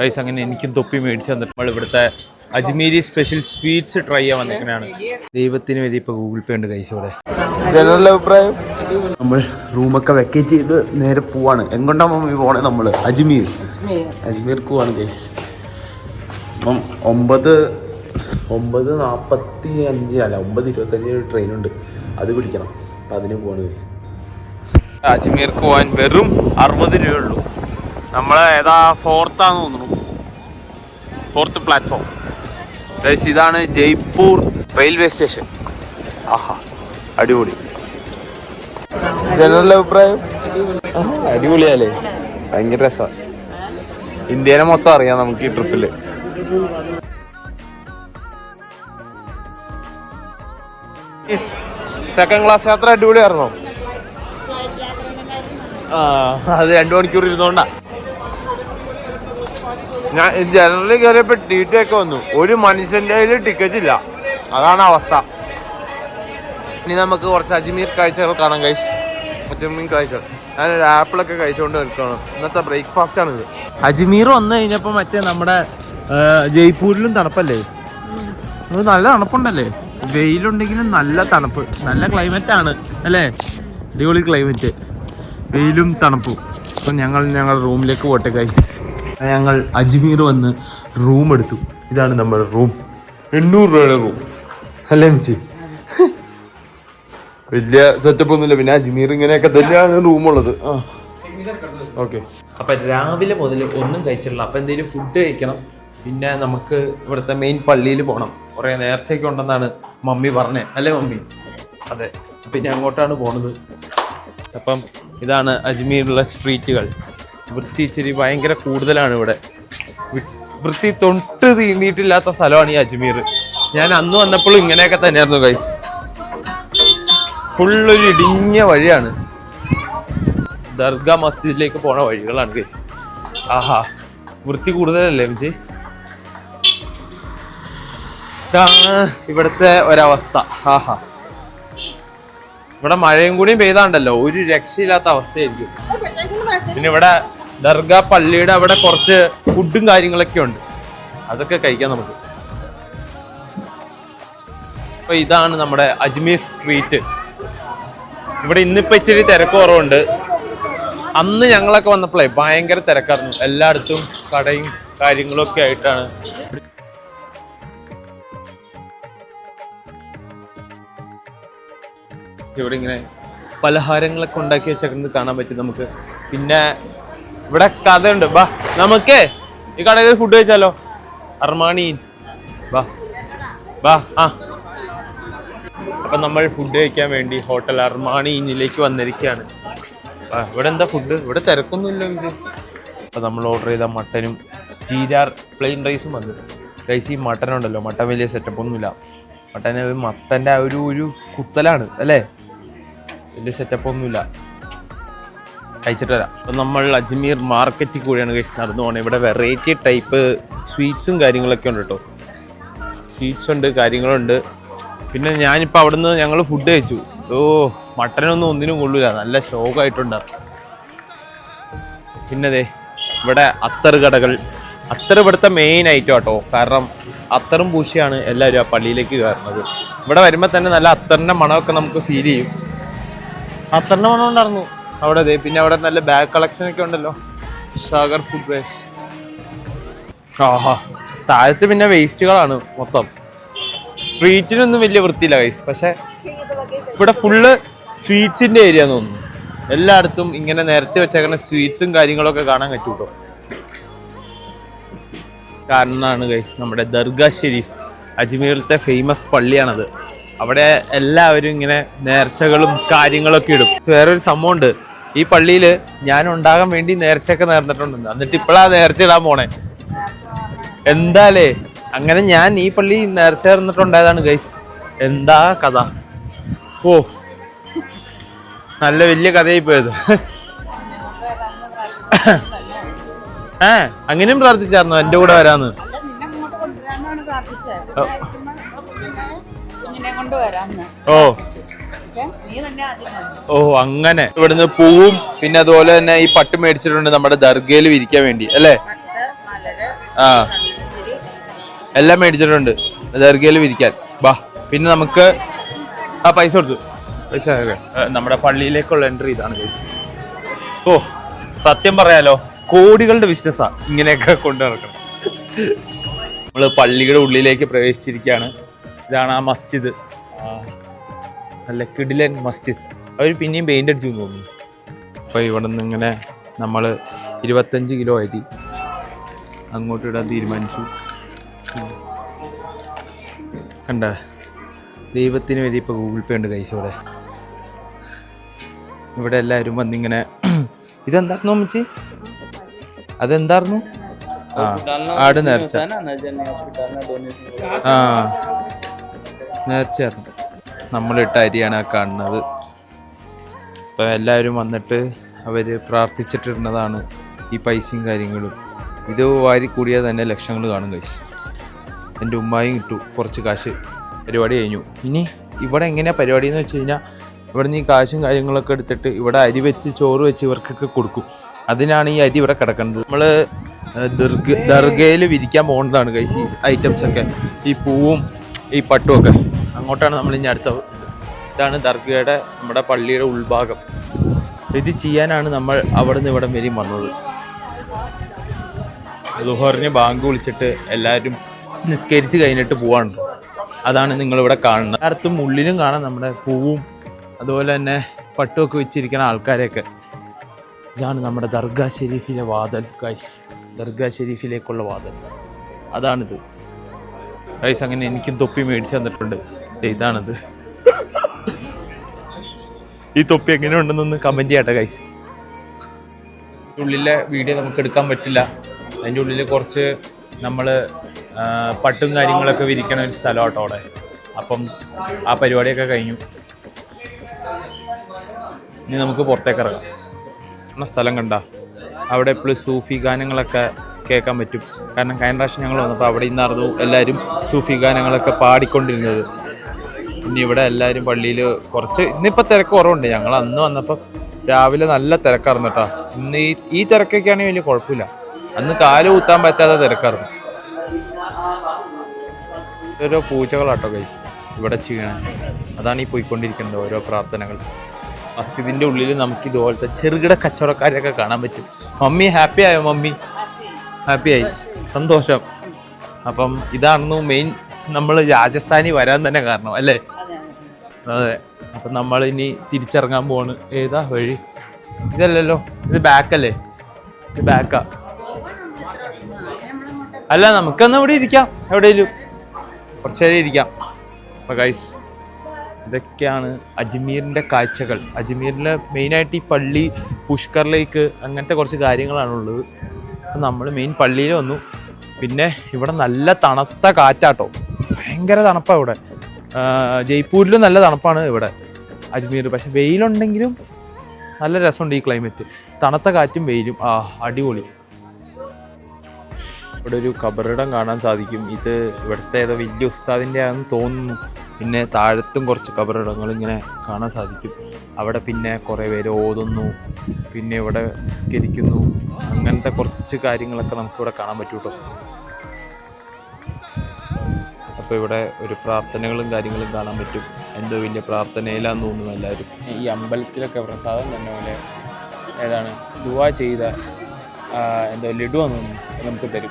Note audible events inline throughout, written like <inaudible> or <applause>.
Guys അങ്ങനെ എനിക്കും തൊപ്പി മേടിച്ച് തന്നിട്ട് നമ്മൾ ഇവിടുത്തെ അജ്മീരി സ്പെഷ്യൽ സ്വീറ്റ്സ് ട്രൈ ചെയ്യാൻ വന്നിരിക്കുന്നതാണ് ദൈവത്തിന് വേണ്ടി ഇപ്പൊ ഗൂഗിൾ പേ ഉണ്ട് ഗൈസ് ഇവിടെ. ജനറൽ അഭിപ്രായം? നമ്മൾ റൂമൊക്കെ വെക്കേറ്റ് ചെയ്ത് നേരെ പോവാണ്. എങ്ങോട്ടാ മമ്മി പോണേ നമ്മൾ അജ്മീർ. അജ്മീർക്ക് പോവാണ് ഗൈസ് അപ്പം ഒമ്പത് ഒമ്പത് നാൽപ്പത്തി അഞ്ച് അല്ല ഒമ്പത് ഇരുപത്തഞ്ച് ട്രെയിൻ ഉണ്ട്. അത് പിടിക്കണം. അപ്പം അതിന് പോവാണ് ഗൈസ് അജ്മീർക്ക് പോകാൻ വെറും അറുപത് രൂപയുള്ളൂ നമ്മളെ ഏതാ ഫോർത്താന്ന് തോന്നുന്നു. ഫോർത്ത് പ്ലാറ്റ്ഫോം ഗൈസ് ഇതാണ് ജയ്പൂർ റെയിൽവേ സ്റ്റേഷൻ ആഹാ അടിപൊളി. ജനറൽ അഭിപ്രായം? ആ, അടിപൊളിയല്ലേ ഭയങ്കര രസമാണ്. ഇന്ത്യനെ മൊത്തം അറിയാം നമുക്ക് ഈ ട്രിപ്പിൽ സെക്കൻഡ് ക്ലാസ് യാത്ര അടിപൊളിയായിരുന്നോ? ആ അത് രണ്ടു മണിക്കൂർ ഇരുന്നോണ്ടാ. ഞാൻ ജനറലി കയറിയപ്പോൾ ടി ടി ഒക്കെ വന്നു. ഒരു മനുഷ്യന്റെ കയ്യിൽ ടിക്കറ്റ് ഇല്ല. അതാണ് അവസ്ഥ. ഇനി നമുക്ക് കുറച്ച് അജ്മീർ കാഴ്ചകൾ കാണാം കഴിച്ച് അജ്മീർ കാഴ്ചകൾ. ഞാനൊരു ആപ്പിളൊക്കെ കഴിച്ചുകൊണ്ട് നിൽക്കുകയാണ്. ഇന്നത്തെ ബ്രേക്ക്ഫാസ്റ്റ് ആണ് ഇത് അജ്മീർ വന്നു കഴിഞ്ഞപ്പോൾ മറ്റേ നമ്മുടെ ജയ്പൂരിലും തണുപ്പല്ലേ? നല്ല തണുപ്പുണ്ടല്ലേ? വെയിലുണ്ടെങ്കിലും നല്ല തണുപ്പ്. നല്ല ക്ലൈമറ്റ് ആണ് അല്ലേ? അടിപൊളി ക്ലൈമറ്റ് വെയിലും തണുപ്പും. അപ്പം ഞങ്ങൾ ഞങ്ങളുടെ റൂമിലേക്ക് പോട്ടെ കൈ ഞങ്ങൾ അജ്മീർ വന്ന് റൂം എടുത്തു. ഇതാണ് നമ്മുടെ റൂം എണ്ണൂറ് രൂപയുടെ റൂം അല്ലേ മിച്ചി? വലിയ സെറ്റപ്പ് ഒന്നുമില്ല. പിന്നെ അജ്മീർ ഇങ്ങനെയൊക്കെ തന്നെയാണ് റൂമുള്ളത് ഓക്കെ അപ്പൊ രാവിലെ മുതൽ ഒന്നും കഴിച്ചിട്ടില്ല. അപ്പൊ എന്തെങ്കിലും ഫുഡ് കഴിക്കണം. പിന്നെ നമുക്ക് ഇവിടുത്തെ മെയിൻ പള്ളിയിൽ പോകണം കുറേ നേർച്ചയൊക്കെ ഉണ്ടെന്നാണ് മമ്മി പറഞ്ഞത് അല്ലേ മമ്മി? അതെ. പിന്നെ അങ്ങോട്ടാണ് പോണത്. അപ്പം ഇതാണ് അജ്മീറിലുള്ള സ്ട്രീറ്റുകൾ വൃത്തി ഇച്ചിരി ഭയങ്കര കൂടുതലാണ് ഇവിടെ. വൃത്തി തൊട്ട് തീന്നിട്ടില്ലാത്ത സ്ഥലമാണ് ഈ അജ്മീർ. ഞാൻ അന്ന് വന്നപ്പോഴും ഇങ്ങനെയൊക്കെ തന്നെയായിരുന്നു ഗൈസ് ഫുള്ളൊരു ഇടിഞ്ഞ വഴിയാണ്. ദർഗ മസ്ജിദിലേക്ക് പോണ വഴികളാണ് ഗൈസ് ആഹാ വൃത്തി കൂടുതലല്ലേ എംജി ഇതാണ് ഇവിടുത്തെ ഒരവസ്ഥ. ആഹാ. ഇവിടെ മഴയും കൂടിയും പെയ്താണ്ടല്ലോ. ഒരു രക്ഷയില്ലാത്ത അവസ്ഥയായിരിക്കും. പിന്നെ ഇവിടെ ദർഗ പള്ളിയുടെ അവിടെ കുറച്ച് ഫുഡും കാര്യങ്ങളൊക്കെ ഉണ്ട്. അതൊക്കെ കഴിക്കാം നമുക്ക്. അപ്പൊ ഇതാണ് നമ്മുടെ അജ്മീർ സ്ട്രീറ്റ്. ഇവിടെ ഇന്നിപ്പോ ഇച്ചിരി തിരക്ക് കുറവുണ്ട്. അന്ന് ഞങ്ങളൊക്കെ വന്നപ്പോഴേ ഭയങ്കര തിരക്കായിരുന്നു. എല്ലായിടത്തും കടയും കാര്യങ്ങളൊക്കെ ആയിട്ടാണ്. ഇവിടെ ഇങ്ങനെ പലഹാരങ്ങളൊക്കെ ഉണ്ടാക്കി വെച്ചേക്കുന്നത് കാണാൻ പറ്റും നമുക്ക്. പിന്നെ ഇവിടെ കഥയുണ്ട്. ബാ നമുക്ക് ഈ കടയിൽ ഫുഡ് കഴിച്ചാലോ? അർമാണി. ബാ ബാ ആ. അപ്പൊ നമ്മൾ ഫുഡ് കഴിക്കാൻ വേണ്ടി ഹോട്ടൽ അർമാണി വന്നിരിക്കുകയാണ്. ഇവിടെ എന്താ ഫുഡ് ഇവിടെ തിരക്കൊന്നുമില്ല ഇത്. അപ്പൊ നമ്മൾ ഓർഡർ ചെയ്ത മട്ടനും ജീരാർ പ്ലെയിൻ റൈസും വന്നു. റൈസ് ഈ മട്ടൻ ഉണ്ടല്ലോ മട്ടൻ വലിയ സെറ്റപ്പ് ഒന്നുമില്ല. മട്ടൻ മട്ടന്റെ ഒരു ഒരു കുത്തലാണ് അല്ലേ? വലിയ സെറ്റപ്പ് ഒന്നുമില്ല. കഴിച്ചിട്ട് വരാം. അപ്പം നമ്മൾ അജ്മീർ മാർക്കറ്റിൽ കൂടിയാണ് കഴിച്ച് നടന്നു പോകണത് ഇവിടെ വെറൈറ്റി ടൈപ്പ് സ്വീറ്റ്സും കാര്യങ്ങളൊക്കെ ഉണ്ട് കേട്ടോ. സ്വീറ്റ്സ് ഉണ്ട് കാര്യങ്ങളുണ്ട്. പിന്നെ ഞാനിപ്പോൾ അവിടുന്ന് ഞങ്ങൾ ഫുഡ് കഴിച്ചു. ഓ മട്ടനൊന്നും ഒന്നിനും കൊള്ളൂല. നല്ല ശോകമായിട്ടുണ്ട് പിന്നതേ ഇവിടെ അത്തർ കടകൾ. അത്തർ ഇവിടുത്തെ മെയിൻ ഐറ്റം കേട്ടോ കാരണം അത്തറും പൂശിയാണ് എല്ലാവരും ആ പള്ളിയിലേക്ക് കയറുന്നത്. ഇവിടെ വരുമ്പോൾ തന്നെ നല്ല അത്തറിന്റെ മണമൊക്കെ നമുക്ക് ഫീൽ ചെയ്യും. അത്തറിന്റെ മണം ഉണ്ടായിരുന്നു അവിടെ അതെ പിന്നെ അവിടെ നല്ല ബാഗ് കളക്ഷൻ ഒക്കെ ഉണ്ടല്ലോ. സാഗർ ഫുഡ് വേസ് ആഹാ. താഴത്ത് പിന്നെ വേസ്റ്റുകളാണ് മൊത്തം. സ്ട്രീറ്റിനൊന്നും വലിയ വൃത്തിയില്ല ഗൈസ് പക്ഷെ ഇവിടെ ഫുള്ള് സ്വീറ്റ്സിന്റെ ഏരിയ തോന്നുന്നു. എല്ലായിടത്തും ഇങ്ങനെ നേരത്തെ വെച്ചേക്കുന്ന സ്വീറ്റ്സും കാര്യങ്ങളൊക്കെ കാണാൻ പറ്റൂട്ടോ കാരണമാണ് ഗൈസ് നമ്മുടെ ദർഗ ഷെരീഫ് അജ്മീറിലത്തെ ഫേമസ് പള്ളിയാണത്. അവിടെ എല്ലാവരും ഇങ്ങനെ നേർച്ചകളും കാര്യങ്ങളൊക്കെ ഇടും. വേറൊരു സംഭവമുണ്ട് ഈ പള്ളിയിൽ ഞാൻ ഉണ്ടാകാൻ വേണ്ടി നേർച്ചയൊക്കെ നേർന്നിട്ടുണ്ട് എന്നിട്ട് ഇപ്പോഴാ നേർച്ച ഇടാൻ പോണേ. എന്താലേ? അങ്ങനെ ഞാൻ ഈ പള്ളി നേർച്ച നേർന്നിട്ടുണ്ടായതാണ് ഗൈസ് എന്താ കഥ? ഓ നല്ല വലിയ കഥയായി പോയത്. ഏ അങ്ങനെയും പ്രാർത്ഥിച്ചായിരുന്നു എന്റെ കൂടെ വരാന്ന്? ഓ. ഓ നീ തന്നെ ആദ്യം ഓ അങ്ങനെ. ഇവിടുന്ന് പൂവും പിന്നെ അതുപോലെ തന്നെ ഈ പട്ട് മേടിച്ചിട്ടുണ്ട് നമ്മുടെ ദർഗയിൽ വിരിക്കാൻ വേണ്ടി അല്ലേ? ആ. എല്ലാം മേടിച്ചിട്ടുണ്ട് ദർഗയിൽ വിരിക്കാൻ. ബാ പിന്നെ നമുക്ക് ആ പൈസ കൊടുത്തു. പൈസ. നമ്മുടെ പള്ളിയിലേക്കുള്ള എൻട്രി ഇതാണ് പൈസ ഓ സത്യം പറയാലോ കോടികളുടെ ബിസിനസ്സാ ഇങ്ങനെയൊക്കെ കൊണ്ടു നടക്കണം. നമ്മൾ പള്ളിയുടെ ഉള്ളിലേക്ക് പ്രവേശിച്ചിരിക്കുകയാണ്. ഇതാണ് ആ മസ്ജിദ്. ആ, നല്ല കിഡിലൻ മസ്റ്റിച്ച് അവർ പിന്നെയും പെയിന്റ് അടിച്ചു തോന്നുന്നു. അപ്പോൾ ഇവിടെ നിന്ന് ഇങ്ങനെ നമ്മൾ ഇരുപത്തഞ്ച് കിലോ അരി അങ്ങോട്ട് ഇടാൻ തീരുമാനിച്ചു. കണ്ട ദൈവത്തിന് വേണ്ടി ഇപ്പോൾ ഗൂഗിൾ പേ ഉണ്ട് കൈസ് ഇവിടെ. ഇവിടെ എല്ലാവരും വന്നിങ്ങനെ <clears throat> ഇതെന്തായിരുന്നു അമ്മച്ചി? അതെന്തായിരുന്നു? ആ ആട് നേർച്ച. ആ നേർച്ചയായിരുന്നു. നമ്മളിട്ട അരിയാണ് ആ കാണുന്നത്. അപ്പോൾ എല്ലാവരും വന്നിട്ട് അവർ പ്രാർത്ഥിച്ചിട്ടിരുന്നതാണ് ഈ പൈസയും കാര്യങ്ങളും. ഇത് വാരി കൂടിയാൽ തന്നെ ലക്ഷങ്ങൾ കാണും കൈസ് എന്റെ ഉമ്മായും കിട്ടു കുറച്ച് കാശ്. പരിപാടി കഴിഞ്ഞു. ഇനി ഇവിടെ എങ്ങനെയാണ് പരിപാടി എന്ന് വെച്ച് കഴിഞ്ഞാൽ ഇവിടെ നിന്ന് ഈ കാശും കാര്യങ്ങളൊക്കെ എടുത്തിട്ട് ഇവിടെ അരി വെച്ച് ചോറ് വെച്ച് ഇവർക്കൊക്കെ കൊടുക്കും. അതിനാണ് ഈ അരി ഇവിടെ കിടക്കുന്നത്. നമ്മൾ ദർഗ ദർഗയിൽ വിരിക്കാൻ പോകേണ്ടതാണ് കൈസ് ഈ ഐറ്റംസൊക്കെ ഈ പൂവും ഈ പട്ടും ഒക്കെ. അങ്ങോട്ടാണ് നമ്മൾ ഇനി അടുത്ത ഇതാണ് ദർഗയുടെ നമ്മുടെ പള്ളിയുടെ ഉൾഭാഗം. ഇത് ചെയ്യാനാണ് നമ്മൾ അവിടെ നിന്ന് ഇവിടെ വരെയും വന്നത്. ലുഹറിന് ബാങ്ക് വിളിച്ചിട്ട് എല്ലാവരും നിസ്കരിച്ച് കഴിഞ്ഞിട്ട് പോവാണ്. അതാണ് നിങ്ങളിവിടെ കാണുന്നത്. അടുത്തും ഉള്ളിലും കാണാം നമ്മുടെ പൂവും അതുപോലെ തന്നെ പട്ടുമൊക്കെ വെച്ചിരിക്കുന്ന ആൾക്കാരെയൊക്കെ. ഇതാണ് നമ്മുടെ ദർഗാ ഷെരീഫിലെ വാതൽ ഗൈസ് ദർഗാ ഷെരീഫിലേക്കുള്ള വാതൽ. അതാണിത്. ഗൈസ് അങ്ങനെ എനിക്കും തൊപ്പി മേടിച്ച് തന്നിട്ടുണ്ട്. ഇതാണിത്. ഈ തൊപ്പി എങ്ങനെ ഉണ്ടെന്നൊന്ന് കമന്റ് ചെയ്യട്ടെ കൈസ് ഉള്ളിലെ വീഡിയോ നമുക്ക് എടുക്കാൻ പറ്റില്ല. അതിന്റെ ഉള്ളിൽ കുറച്ച് നമ്മൾ പട്ടും കാര്യങ്ങളൊക്കെ വിരിക്കണ ഒരു സ്ഥലം കേട്ടോ അവിടെ. അപ്പം ആ പരിപാടിയൊക്കെ കഴിഞ്ഞു. ഇനി നമുക്ക് പുറത്തേക്ക് ഇറങ്ങാം. എന്ന സ്ഥലം കണ്ട. അവിടെ എപ്പോഴും സൂഫി ഗാനങ്ങളൊക്കെ കേൾക്കാൻ പറ്റും. കാരണം കഴിഞ്ഞ പ്രാവശ്യം ഞങ്ങൾ വന്നപ്പോൾ അവിടെ ഇന്നായിരുന്നു എല്ലാവരും സൂഫി ഗാനങ്ങളൊക്കെ പാടിക്കൊണ്ടിരുന്നത്. പിന്നെ ഇവിടെ എല്ലാവരും പള്ളിയിൽ കുറച്ച് ഇന്നിപ്പോൾ തിരക്ക് കുറവുണ്ട്. ഞങ്ങൾ അന്ന് വന്നപ്പോൾ രാവിലെ നല്ല തിരക്കായിരുന്നു കേട്ടോ. ഇന്ന് ഈ ഈ തിരക്കൊക്കെ ആണെങ്കിൽ വലിയ കുഴപ്പമില്ല. അന്ന് കാൽ കൂത്താൻ പറ്റാത്ത തിരക്കായിരുന്നു. ഓരോ പൂജകളാട്ടോ ഗൈസ് ഇവിടെ ചെയ്യണം. അതാണ് ഈ പോയിക്കൊണ്ടിരിക്കുന്നത് ഓരോ പ്രാർത്ഥനകൾ. മസ്ജിദിന്റെ ഉള്ളിൽ നമുക്ക് ഇതുപോലത്തെ ചെറുകിട കച്ചവടക്കാരെയൊക്കെ കാണാൻ പറ്റും. മമ്മി ഹാപ്പി ആയോ മമ്മി? ഹാപ്പി ആയി. സന്തോഷം. അപ്പം ഇതായിരുന്നു മെയിൻ നമ്മൾ രാജസ്ഥാനി വരാൻ തന്നെ കാരണം അല്ലേ? അതെ അപ്പം നമ്മൾ ഇനി തിരിച്ചിറങ്ങാൻ പോവാണ് ഏതാ വഴി? ഇതല്ലല്ലോ. ഇത് ബാക്കല്ലേ? ഇത് ബാക്കാ. അല്ല നമുക്കൊന്ന് ഇവിടെ ഇരിക്കാം. എവിടെയെങ്കിലും കുറച്ചു നേരം ഇരിക്കാം. അപ്പോൾ ഗൈസ് ഇതൊക്കെയാണ് അജ്മീറിന്റെ കാഴ്ചകൾ. അജ്മീറിലെ മെയിനായിട്ട് ഈ പള്ളി പുഷ്കർ ലേക്ക് അങ്ങനത്തെ കുറച്ച് കാര്യങ്ങളാണുള്ളത് അപ്പം നമ്മൾ മെയിൻ പള്ളിയിൽ വന്നു. പിന്നെ ഇവിടെ നല്ല തണുത്ത കാറ്റാട്ടോ. ഭയങ്കര തണുപ്പാണ് ഇവിടെ. ജയ്പൂരിലും നല്ല തണുപ്പാണ് ഇവിടെ അജ്മീർ. പക്ഷെ വെയിലുണ്ടെങ്കിലും നല്ല രസമുണ്ട് ഈ ക്ലൈമറ്റ് തണുത്ത കാറ്റും വെയിലും. ആ അടിപൊളി. ഇവിടെ ഒരു കബറിടം കാണാൻ സാധിക്കും. ഇത് ഇവിടുത്തെ ഏതോ വലിയ ഉസ്താദിന്റെ ആണെന്ന് തോന്നുന്നു. പിന്നെ താഴത്തും കുറച്ച് കബറിടങ്ങൾ ഇങ്ങനെ കാണാൻ സാധിക്കും. അവിടെ പിന്നെ കുറേ പേര് ഓതുന്നു. പിന്നെ ഇവിടെ നിസ്കരിക്കുന്നു. അങ്ങനത്തെ കുറച്ച് കാര്യങ്ങളൊക്കെ നമുക്കിവിടെ കാണാൻ പറ്റും അപ്പോൾ ഇവിടെ ഒരു പ്രാർത്ഥനകളും കാര്യങ്ങളും കാണാൻ പറ്റും. എന്തോ വലിയ പ്രാർത്ഥനയിലാന്ന് തോന്നുന്നു എല്ലാവരും. ഈ അമ്പലത്തിലൊക്കെ പ്രസാദം തന്നെ പോലെ ഏതാണ് ദുവാ ചെയ്ത എന്തോ ലഡു എന്ന് നമുക്ക് തരും.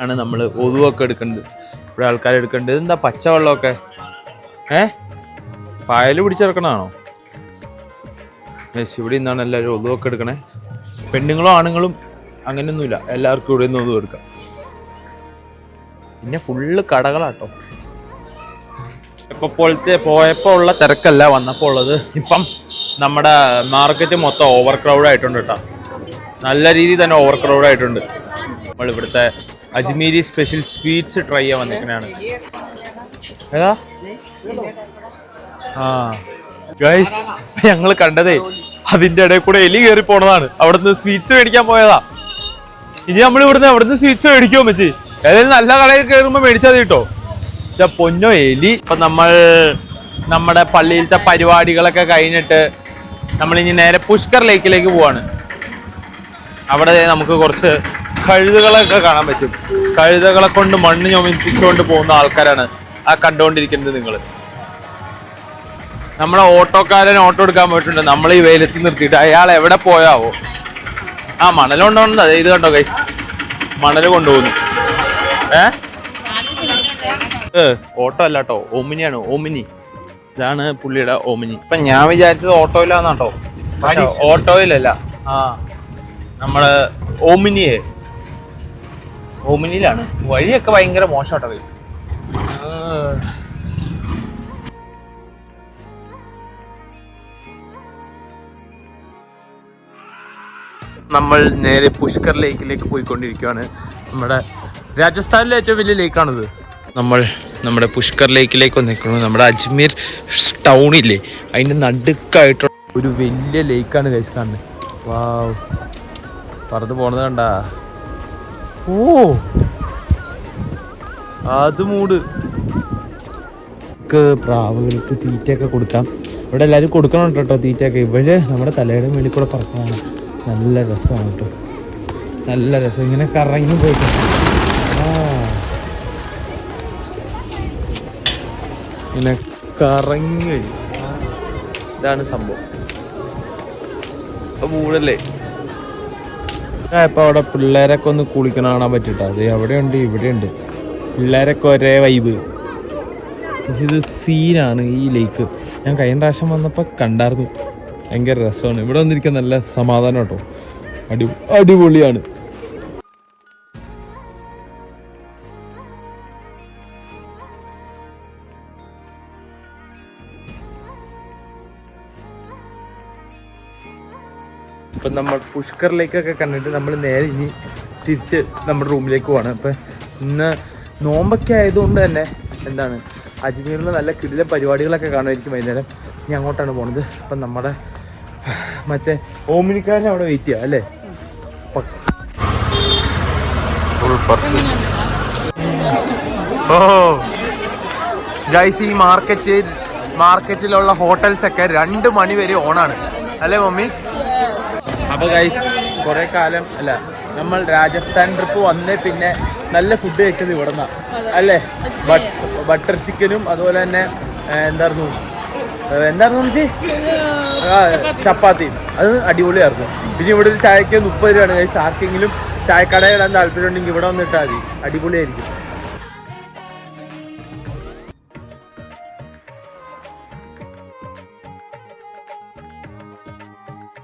ആണ് നമ്മൾ ഒതുവൊക്കെ എടുക്കേണ്ടത്. ഇവിടെ ആൾക്കാർ എടുക്കേണ്ടത്. എന്താ പച്ചവെള്ളമൊക്കെ? ഏ? പായൽ പിടിച്ചെടുക്കണതാണോ യെസ് ഇവിടെ നിന്നാണ് എല്ലാവരും ഒതുവൊക്കെ എടുക്കണേ. പെണ്ണുങ്ങളും ആണുങ്ങളും അങ്ങനെയൊന്നുമില്ല. എല്ലാവർക്കും ഇവിടെ നിന്ന് എടുക്കാം പിന്നെ ഫുള്ള് കടകളാട്ടോ. ഇപ്പൊ പോലത്തെ പോയപ്പോൾ ഉള്ള തിരക്കല്ല. വന്നപ്പോൾ ഉള്ളത് ഇപ്പം നമ്മുടെ മാർക്കറ്റ് മൊത്തം ഓവർ ക്രൗഡ് ആയിട്ടുണ്ട് കേട്ടോ. നല്ല രീതിയിൽ തന്നെ ഓവർ ക്രൗഡ് ആയിട്ടുണ്ട്. നമ്മൾ ഇവിടുത്തെ അജ്മീരി സ്പെഷ്യൽ സ്വീറ്റ്സ് ട്രൈ ചെയ്യാൻ വന്നിരിക്കണാണ് ഏതാ? ആ. ഗൈസ് ഞങ്ങൾ കണ്ടതേ അതിന്റെ ഇടയിൽ കൂടെ എലി കയറി പോണതാണ്. അവിടുന്ന് സ്വീറ്റ്സ് മേടിക്കാൻ പോയതാ. ഇനി നമ്മൾ ഇവിടുന്ന് അവിടുന്ന് സ്വീറ്റ്സ് മേടിക്കുമോ വെച്ച് ഏതായാലും നല്ല കടയിൽ കയറുമ്പോ മേടിച്ചാൽ കേട്ടോ. പൊന്നോ എലി. ഇപ്പൊ നമ്മൾ നമ്മുടെ പള്ളിയിലത്തെ പരിപാടികളൊക്കെ കഴിഞ്ഞിട്ട് നമ്മളിനി നേരെ പുഷ്കർ ലേക്കിലേക്ക് പോവാണ്. അവിടെ നമുക്ക് കുറച്ച് കഴുതകളൊക്കെ കാണാൻ പറ്റും. കഴുതകളെ കൊണ്ട് മണ്ണ് ചുമപ്പിച്ചുകൊണ്ട് പോകുന്ന ആൾക്കാരാണ് ആ കണ്ടുകൊണ്ടിരിക്കുന്നത് നിങ്ങൾ നമ്മളെ ഓട്ടോക്കാരൻ ഓട്ടോ എടുക്കാൻ പോയിട്ടുണ്ട്. നമ്മൾ ഈ വെയിലത്ത് നിർത്തിയിട്ട് അയാൾ എവിടെ പോയാവോ? ആ മണൽ കൊണ്ടുപോകുന്നത് ഇത് കണ്ടോ കൈസ് മണൽ കൊണ്ടുപോകുന്നു ഏ? ഏ ഓട്ടോ അല്ല കേട്ടോ. ഓമിനിയാണ്. ഓമിനി. ഇതാണ് പുള്ളിയുടെ ഓമിനി. ഇപ്പൊ ഞാൻ വിചാരിച്ചത് ഓട്ടോയിലാന്നാട്ടോ. ഓട്ടോയിലല്ല. ആ നമ്മൾ ഓമിനിയെ. ഓമിനിയിലാണ്. വഴിയൊക്കെ ഭയങ്കര മോശം കേട്ടോ കൈസ് നമ്മൾ നേരെ പുഷ്കർ ലേക്കിലേക്ക് പോയിക്കൊണ്ടിരിക്കുകയാണ് നമ്മുടെ രാജസ്ഥാനിലെ ഏറ്റവും വലിയ ലേക്കാണിത്. നമ്മൾ നമ്മുടെ പുഷ്കർ ലേക്കിലേക്ക് വന്നിരിക്കുന്നു. നമ്മുടെ അജ്മീർ ടൗണില്ലേ അതിന്റെ നടുക്കായിട്ടുള്ള ഒരു വലിയ ലേക്കാണ് കഴിച്ച് കാണുന്നത് വാവ് പറന്ന് പോണത് കണ്ട. ഓ. അത് മൂട്. പ്രാവുകൾക്ക് തീറ്റയൊക്കെ കൊടുക്കാം. ഇവിടെ എല്ലാവരും കൊടുക്കണം കേട്ടോ തീറ്റയൊക്കെ? ഇവർ നമ്മുടെ തലയുടെ മേളിൽ കൂടെ പറക്കണം നല്ല രസമാണ് കേട്ടോ. നല്ല രസം. ഇങ്ങനെ കറങ്ങി പോയിട്ട്. ഇങ്ങനെ കറങ്ങി. ഇതാണ് സംഭവം. മൂടല്ലേ? ഇപ്പൊ അവിടെ പിള്ളേരൊക്കെ ഒന്ന് കുളിക്കണ കാണാൻ പറ്റിട്ടോ. അത് അവിടെയുണ്ട് ഇവിടെയുണ്ട്. പിള്ളേരൊക്കെ ഒരേ വൈബ് പക്ഷെ ഇത് സീനാണ് ഈ ലേക്ക് ഞാൻ കഴിഞ്ഞ പ്രാവശ്യം വന്നപ്പോൾ കണ്ടായിരുന്നു. ഭയങ്കര രസമാണ്. ഇവിടെ വന്നിരിക്കാൻ നല്ല സമാധാനം കേട്ടോ. അടി അടിപൊളിയാണ്. ഇപ്പം നമ്മൾ പുഷ്കറിലേക്കൊക്കെ കണ്ടിട്ട് നമ്മൾ നേരെ ഇനി തിരിച്ച് നമ്മുടെ റൂമിലേക്ക് പോവാണ്. അപ്പം ഇന്ന് നോമ്പൊക്കെ ആയതുകൊണ്ട് തന്നെ എന്താണ് അജ്മീറിൽ നല്ല കിടിലം പരിപാടികളൊക്കെ കാണുമായിരിക്കും വൈകുന്നേരം. ഇനി അങ്ങോട്ടാണ് പോണത്. അപ്പം നമ്മുടെ മറ്റേ ഓമിനിക്കാരനെ അവിടെ വെയിറ്റ് ചെയ്യാം അല്ലേ? ഓ. ഗൈസ് ഈ മാർക്കറ്റ് മാർക്കറ്റിലുള്ള ഹോട്ടൽസ് ഒക്കെ രണ്ട് മണി വരെ ഓണാണ് അല്ലേ മമ്മി? അപ്പൊ ഗൈസ് കുറെ കാലം അല്ല നമ്മൾ രാജസ്ഥാൻ ട്രിപ്പ് വന്നേ പിന്നെ നല്ല ഫുഡ് കഴിച്ചത് ഇവിടെ അല്ലേ? ബട്ടർ ചിക്കനും അതുപോലെ തന്നെ എന്തായിരുന്നു? എന്തായിരുന്നു ചപ്പാത്തിയും അത് അടിപൊളിയായിരുന്നു. പിന്നെ ഇവിടെ ഒരു ചായക്ക് മുപ്പത് രൂപയാണ്. കഴിച്ച് ആർക്കെങ്കിലും ചായക്കട ഇടാൻ താല്പര്യം ഉണ്ടെങ്കിൽ ഇവിടെ വന്നിട്ടാൽ മതി. അടിപൊളിയായിരിക്കും.